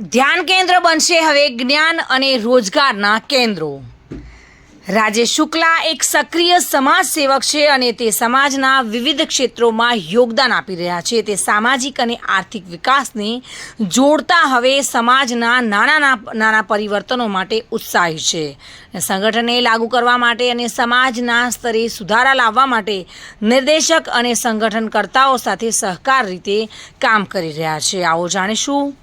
ધ્યાન કેન્દ્ર બનશે હવે જ્ઞાન અને રોજગારના કેન્દ્રો. રાજેશ શુક્લા એક સક્રિય સમાજ સેવક છે અને તે સમાજના વિવિધ ક્ષેત્રોમાં યોગદાન આપી રહ્યા છે. તે સામાજિક અને આર્થિક વિકાસને જોડતા હવે સમાજના નાના નાના પરિવર્તનો માટે ઉત્સાહી છે. સંગઠનને લાગુ કરવા માટે અને સમાજના સ્તરે સુધારા લાવવા માટે નિર્દેશક અને સંગઠનકર્તાઓ સાથે સહકાર રીતે કામ કરી રહ્યા છે. આવો જાણીશું.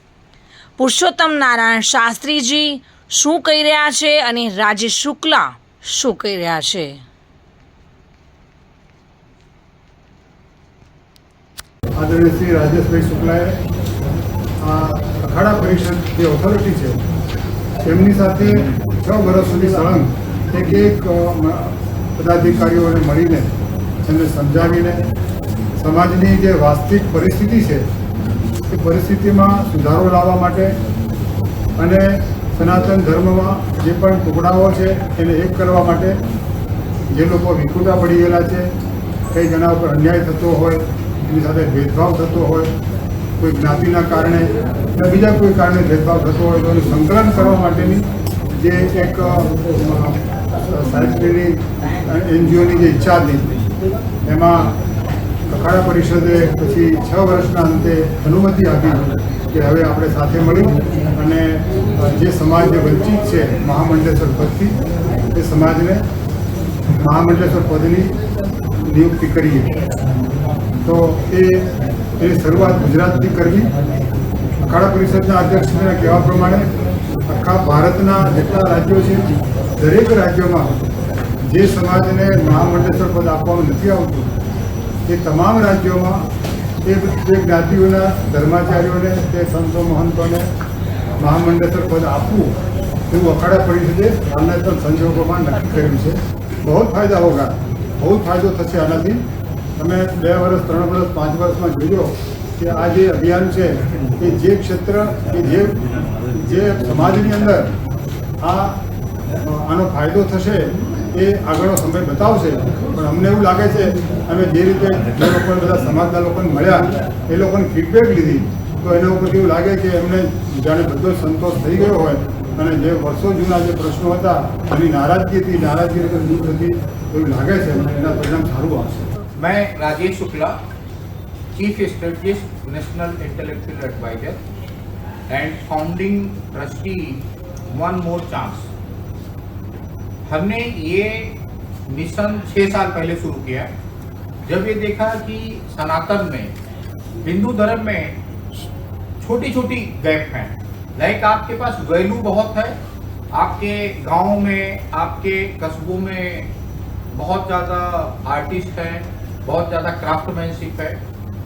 પુરુષોત્તમ નારાયણ શાસ્ત્રીજી શું કહી રહ્યા છે અને રાજેશ શુક્લા શું કહી રહ્યા છે? આદરણીય શ્રી રાજેશભાઈ શુક્લાએ આ અખાડા પરિષદ જે ઓથોરિટી છે, તેમની સાથે છ વર્ષ સુધી સળંગ એક એક પદાધિકારીઓને મળીને એમને સમજાવીને સમાજની જે વાસ્તવિક પરિસ્થિતિ છે એ પરિસ્થિતિમાં સુધારો લાવવા માટે અને સનાતન ધર્મમાં જે પણ ટુકડાઓ છે એને એક કરવા માટે જે લોકો વિકૃતા પડી ગયેલા છે, કંઈ જણા ઉપર અન્યાય થતો હોય, એની સાથે ભેદભાવ થતો હોય, કોઈ જ્ઞાતિના કારણે કે બીજા કોઈ કારણે ભેદભાવ થતો હોય તો એનું સંકલન કરવા માટેની જે એક સાહિત્યની એનજીઓની જે ઈચ્છા હતી, એમાં અખાડા પરિષદે પછી છ વર્ષના અંતે અનુમતિ આપી કે હવે આપણે સાથે મળી અને જે સમાજ વંચિત છે મહામંડળેશ્વર પદથી, એ સમાજને મહામંડળેશ્વર પદની નિયુક્તિ કરીએ. તો એ એની શરૂઆત ગુજરાતથી કરવી. અખાડા પરિષદના અધ્યક્ષના કહેવા પ્રમાણે આખા ભારતના જેટલા રાજ્યો છે, દરેક રાજ્યોમાં જે સમાજને મહામંડળેશ્વર પદ આપવાનું નથી આવતું એ તમામ રાજ્યોમાં એ જે જ્ઞાતિઓના ધર્માચાર્યોને તે સંતો મહંતોને મહામંડલેશ્વર પદ આપવું એવું અખાડા પરિષદે હાલના પણ સંજોગોમાં નક્કી કર્યું છે. બહુ ફાયદા હોગા. બહુ ફાયદો થશે આનાથી. તમે બે વર્ષ, ત્રણ વર્ષ, પાંચ વર્ષમાં જોજો કે આ જે અભિયાન છે, એ જે ક્ષેત્ર કે જે જે સમાજની અંદર આ, આનો ફાયદો થશે એ આગળનો સમય બતાવશે પણ અમને એવું લાગે છે અમે જે રીતે જે લોકોને બધા સમાજના લોકોને મળ્યા એ લોકોને ફીડબેક લીધી તો એના ઉપર એવું લાગે કે એમને જાણે બધો સંતોષ થઈ ગયો હોય અને જે વર્ષો જૂના જે પ્રશ્નો હતા એની નારાજગી હતી નારાજગી રીતે દૂર હતી એવું લાગે છે એના પરિણામ સારું આવશે મેં Rajiv Shukla chief strategist national intellectual advisor and founding trustee one more chance हमने ये मिशन छः साल पहले शुरू किया। जब ये देखा कि सनातन में, हिंदू धर्म में छोटी छोटी गैप हैं। लाइक आपके पास वैल्यू बहुत है, आपके गाँव में, आपके कस्बों में बहुत ज़्यादा आर्टिस्ट हैं, बहुत ज़्यादा क्राफ्टमैनशिप है,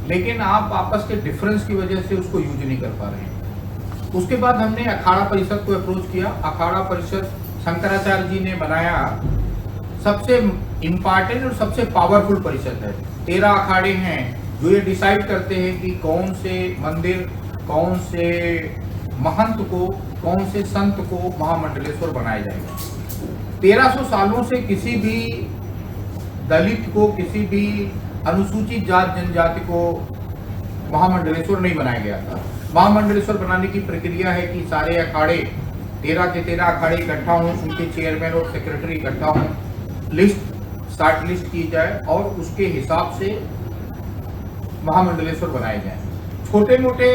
लेकिन आप आपस के डिफरेंस की वजह से उसको यूज़ नहीं कर पा रहे हैं। उसके बाद हमने अखाड़ा परिषद को अप्रोच किया। अखाड़ा परिषद शंकराचार्य जी ने बनाया सबसे इंपॉर्टेंट और सबसे पावरफुल परिषद है। तेरह अखाड़े हैं, जो ये डिसाइड करते हैं कि कौन से मंदिर, कौन से महंत को, कौन से संत को महामंडलेश्वर बनाया जाएगा। तेरह सौ सालों से किसी भी दलित को, किसी भी अनुसूचित जात, जनजाति को महामंडलेश्वर नहीं बनाया गया था। महामंडलेश्वर बनाने की प्रक्रिया है कि सारे अखाड़े तेरह के तेरह अखाड़े इकट्ठा हों, उनके चेयरमैन और सेक्रेटरी इकट्ठा हों। लिस्ट स्टार्ट लिस्ट की जाए और उसके हिसाब से महामंडलेश्वर बनाए जाए। छोटे मोटे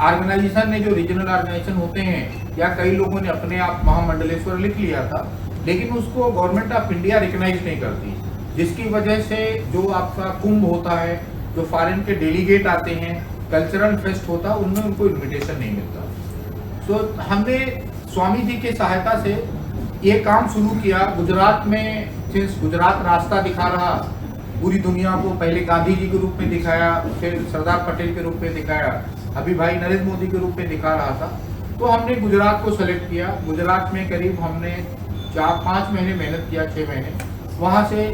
ऑर्गेनाइजेशन ने जो रीजनल ऑर्गेनाइजेशन होते हैं, या कई लोगों ने अपने आप महामंडलेश्वर लिख लिया था, लेकिन उसको गवर्नमेंट ऑफ़ इंडिया रिकग्नाइज नहीं करती। जिसकी वजह से जो आपका कुंभ होता है, जो फॉरेन के डेलीगेट आते हैं कल्चरल फेस्ट होता है उनमें उनको इन्विटेशन नहीं मिलता। सो हमने स्वामी जी की सहायता से ये काम शुरू किया। गुजरात में सिंस गुजरात रास्ता दिखा रहा, पूरी दुनिया को पहले गांधी जी के रूप में दिखाया, फिर सरदार पटेल के रूप में दिखाया, अभी भाई नरेंद्र मोदी के रूप में दिखा रहा था। तो हमने गुजरात को सेलेक्ट किया। गुजरात में करीब हमने चार, पाँच महीने मेहनत किया छः महीने। वहाँ से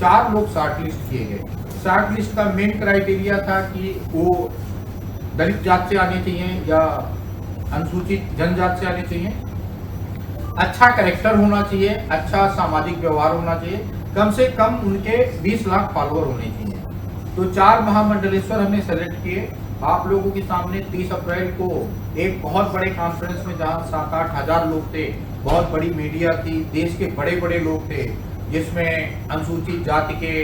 चार लोग शार्ट लिस्ट किए गए। शार्ट लिस्ट का मेन क्राइटेरिया था कि वो दलित जात से आने चाहिए या अनुसूचित जनजाति से आने चाहिए। अच्छा करेक्टर होना चाहिए अच्छा सामाजिक व्यवहार होना चाहिए। कम से कम उनके 20 लाख फॉलोअर होने चाहिए। तो चार महामंडलेश्वर हमने सेलेक्ट किए। आप लोगों के सामने 30 अप्रैल को एक बहुत बड़े कॉन्फ्रेंस में जहाँ सात आठ हज़ार लोग थे, बहुत बड़ी मीडिया थी, देश के बड़े बड़े लोग थे, जिसमें अनुसूचित जाति के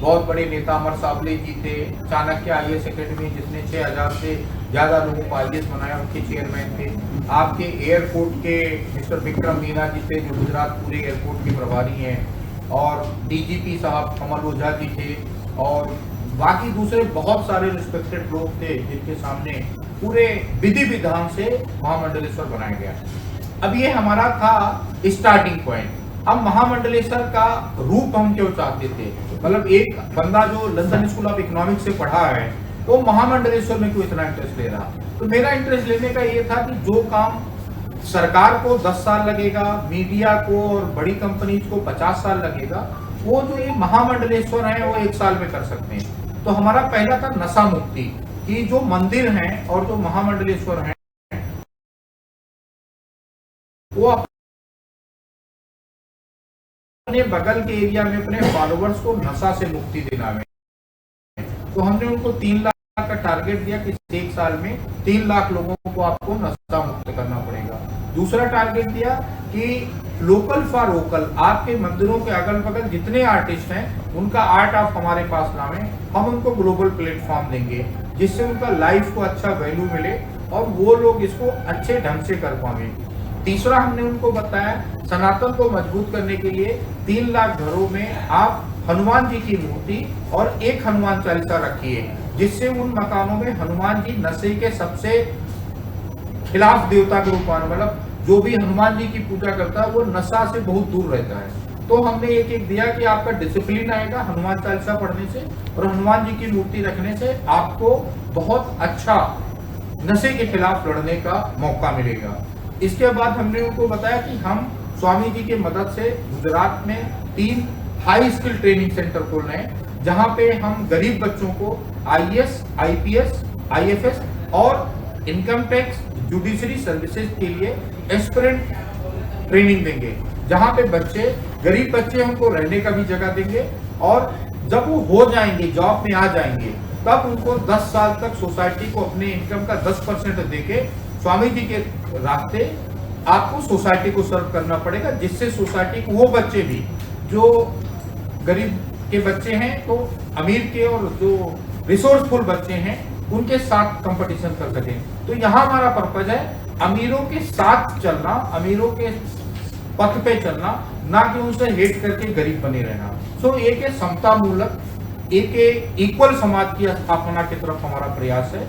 बहुत बड़े नेता अमर साबले जी थे, चाणक्य आई एस अकेडमी जिसने 6000 से ज़्यादा लोगों को आई बनाया उनके चेयरमैन थे। आपके एयरपोर्ट के मिस्टर विक्रम मीना जी थे, जो गुजरात पूरे एयरपोर्ट के प्रभारी हैं। और डीजीपी साहब कमल ओझा जी थे। और बाकी दूसरे बहुत सारे रिस्पेक्टेड लोग थे, जिनके सामने पूरे विधि विधान से महामंडलेश्वर बनाया गया। अब ये हमारा था स्टार्टिंग पॉइंट हम महामंडलेश्वर का रूप हम क्यों चाहते थे? मतलब एक बंदा जो लंदन स्कूल ऑफ़ इकोनॉमिक्स से पढ़ा है वो महामंडलेश्वर में क्यों इतना इंटरेस्ट ले रहा? तो मेरा इंटरेस्ट लेने का ये था कि जो काम सरकार को 10 साल लगेगा मीडिया को और बड़ी कंपनीज़ को 50 साल लगेगा, वो जो ये महामंडलेश्वर है, वो एक साल में कर सकते हैं। तो हमारा पहला था नशा मुक्ति, कि जो मंदिर हैं और जो महामंडलेश्वर हैं, वो अपने बगल के एरिया में अपने फॉलोअर्स को नशा से मुक्ति है तो हमने उनको तीन लाख का टारगेट दिया कि एक साल में तीन लाख लोगों को आपको नशा मुक्त करना पड़ेगा। दूसरा टारगेट दिया कि लोकल फॉर वोकल आपके मंदिरों के अगल बगल जितने आर्टिस्ट हैं, उनका आर्ट आप हमारे पास लावें, हम उनको ग्लोबल प्लेटफॉर्म देंगे, जिससे उनका लाइफ को अच्छा वैल्यू मिले और वो लोग इसको अच्छे ढंग से कर पाएँगे तीसरा हमने उनको बताया, सनातन को मज़बूत करने के लिए तीन लाख घरों में आप हनुमान जी की मूर्ति और एक हनुमान चालीसा रखिए। जिससे उन मकानों में हनुमान जी नशे के सबसे खिलाफ देवता के रूप में मतलब जो भी हनुमान जी की पूजा करता है, वो नशा से बहुत दूर रहता है। तो हमने एक एक दिया कि आपका डिसिप्लिन आएगा हनुमान चालीसा पढ़ने से और हनुमान जी की मूर्ति रखने से आपको बहुत अच्छा नशे के खिलाफ लड़ने का मौका मिलेगा। इसके बाद हमने उनको बताया कि हम स्वामी जी की मदद से गुजरात में तीन हाई स्किल ट्रेनिंग सेंटर खोल रहे हैं। जहाँ पे हम गरीब बच्चों को आईएएस, आईपीएस, आईएफएस और इनकम टैक्स जुडिशरी सर्विसेज़ के लिए एस्पिरेंट ट्रेनिंग देंगे जहाँ पे बच्चे गरीब बच्चे हमको रहने का भी जगह देंगे और जब वो हो जाएँगे जॉब में आ जाएँगे तब उनको 10 साल तक सोसाइटी को अपने इनकम का 10 परसेंट देके स्वामी जी के रास्ते आपको सोसाइटी को सर्व करना पड़ेगा जिससे सोसाइटी को वो बच्चे भी जो गरीब के बच्चे हैं तो अमीर के और जो रिसोर्सफुल बच्चे हैं, उनके साथ कंपटीशन कर सकें। तो यहाँ हमारा पर्पज है अमीरों के साथ चलना, अमीरों के पथ पे चलना, ना कि उनसे हेट करके गरीब बने रहना। सो एक समता मूलक एक इक्वल समाज की स्थापना की तरफ़ हमारा प्रयास है।